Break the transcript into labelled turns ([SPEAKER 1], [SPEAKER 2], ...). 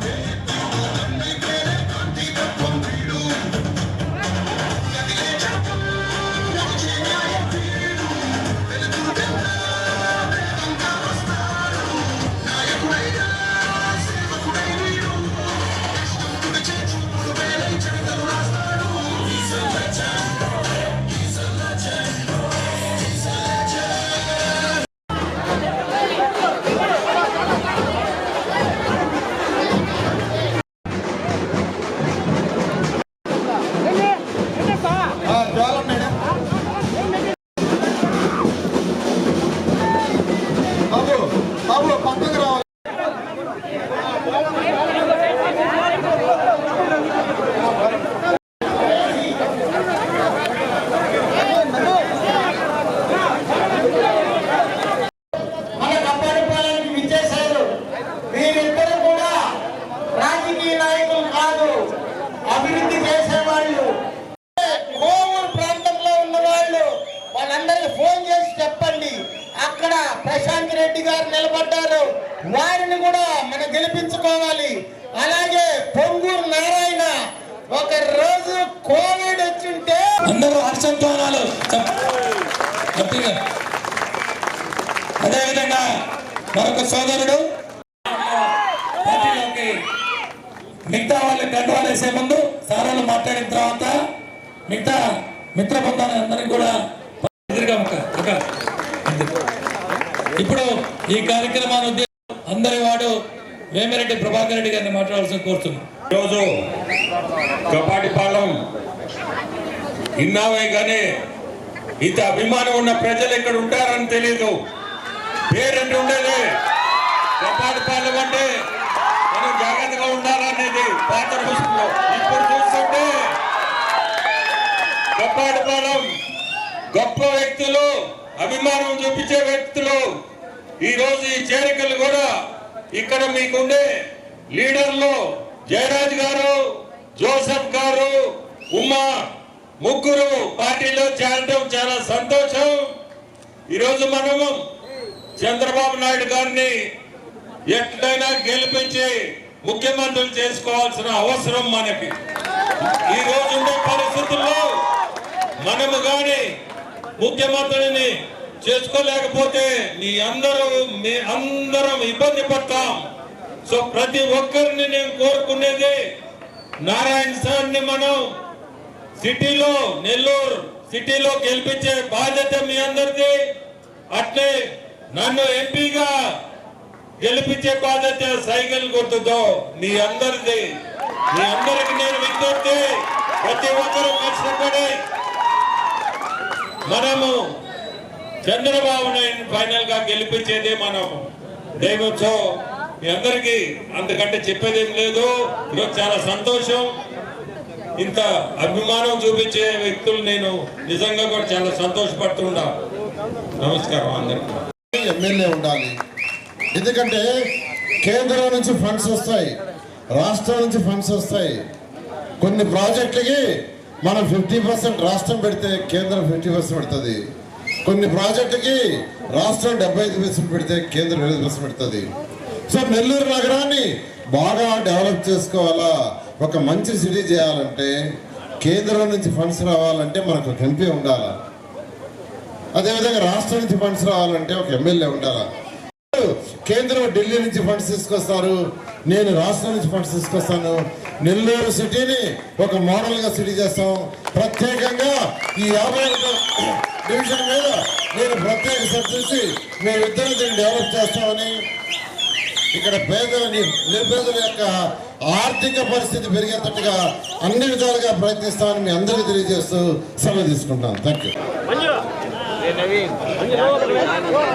[SPEAKER 1] Quem Prashanth Reddy గారు నిలబడ్డారు. వారిని కూడా మనం గెలిపించుకోవాలి. అలాగే పొంగూరు నారాయణ ఒక రోజు కోవిడ్ వచ్చింటే
[SPEAKER 2] అందరూ హర్షధ్వానాలు అదేవిధంగా మరొక సోదరుడు. పార్టీలోకి మిగతా వాళ్ళు గడ్డవాళ్ళు వేసే ముందు సారాలు మాట్లాడిన తర్వాత మిగతా మిత్ర బృందాన్ని అందరికీ కూడా ఎదురుగా ఒక ఒక ఇప్పుడు ఈ కార్యక్రమాన్ని ఉద్దేశం అందరి వాడు వేమిరెడ్డి ప్రభాకర్ రెడ్డి గారిని మాట్లాడాల్సిన కోరుతున్నాం.
[SPEAKER 3] ఈరోజు కపాటిపాలెం ఇన్నావే కానీ ఇంత అభిమానం ఉన్న ప్రజలు ఇక్కడ ఉంటారని తెలీదు. పేరెంట్ ఉండేది. కపాటిపాలెం అంటే మనం జాగ్రత్తగా ఉండాలనేది పాత రోజుల్లో ఇప్పుడు చూస్తుంటే కపాటిపాలెం గొప్ప వ్యక్తులు అభిమానం చూపించే వ్యక్తులు ఈ రోజు ఈ చేరికలు కూడా ఇక్కడ మీకుండే లీడర్లు జయరాజ్ గారు జోసఫ్ గారు ఉమా ముగ్గురు పార్టీలో చేరడం చాలా సంతోషం. ఈరోజు మనము చంద్రబాబు నాయుడు గారిని ఎట్లయినా గెలిపించి ముఖ్యమంత్రులు చేసుకోవాల్సిన అవసరం మనకి. ఈ రోజు ముఖ్యమంత్రిని చేసుకోలేకపోతే మీ అందరూ మీ అందరం ఇబ్బంది పడతాం. సో ప్రతి ఒక్కరిని నేను కోరుకునేది నారాయణ సార్ని మనం సిటీలో నెల్లూరు సిటీలో గెలిపించే బాధ్యత మీ అందరిది. అట్లే నన్ను ఎంపీగా గెలిపించే బాధ్యత సైకిల్ గుర్తుతో మీ అందరిది. మీ అందరికి నేను విజ్ఞప్తి ప్రతి ఒక్కరూ కష్టపడి మనము చంద్రబాబు నాయుడు ఫైనల్గా గెలిపించేదే మనం. దైవోత్సవం. మీ అందరికీ అంతకంటే చెప్పేదేం లేదు. ఈరోజు చాలా సంతోషం. ఇంత అభిమానం చూపించే వ్యక్తులు నేను నిజంగా కూడా చాలా సంతోషపడుతున్నా నమస్కారం అందరికీ.
[SPEAKER 4] ఎమ్మెల్యే ఉండాలి. ఎందుకంటే కేంద్రం నుంచి ఫండ్స్ వస్తాయి. రాష్ట్రం నుంచి ఫండ్స్ వస్తాయి. కొన్ని ప్రాజెక్టులకి మనం ఫిఫ్టీ పర్సెంట్ రాష్ట్రం పెడితే కేంద్రం ఫిఫ్టీ పర్సెంట్ పెడుతుంది. కొన్ని ప్రాజెక్టుకి రాష్ట్రం డెబ్బై ఐదు పర్సెంట్ పెడితే కేంద్రం ఇరవై పర్సెంట్ పెడుతుంది. సో నెల్లూరు నగరాన్ని బాగా డెవలప్ చేసుకోవాలా? ఒక మంచి సిటీ చేయాలంటే కేంద్రం నుంచి ఫండ్స్ రావాలంటే మనకు ఒక ఎంపీ ఉండాలా? అదేవిధంగా రాష్ట్రం నుంచి ఫండ్స్ రావాలంటే ఒక ఎమ్మెల్యే ఉండాలా? కేంద్రం ఢిల్లీ నుంచి ఫండ్స్ తీసుకొస్తారు నేను రాష్ట్రం నుంచి ఫండ్స్ తీసుకొస్తాను నెల్లూరు సిటీని ఒక మోడల్గా సిటీ చేస్తాం. ప్రత్యేకంగా ఈ యాభై డివిజన్ మీద నేను ప్రత్యేక శ్రద్ధ చూసి మేమిద్దరం దీన్ని డెవలప్ చేస్తామని ఇక్కడ పేదల నిరుపేదల యొక్క ఆర్థిక పరిస్థితి పెరిగేటట్టుగా అన్ని విధాలుగా ప్రయత్నిస్తామని మీ అందరికీ తెలియజేస్తూ సెలవు తీసుకుంటాను. Thank you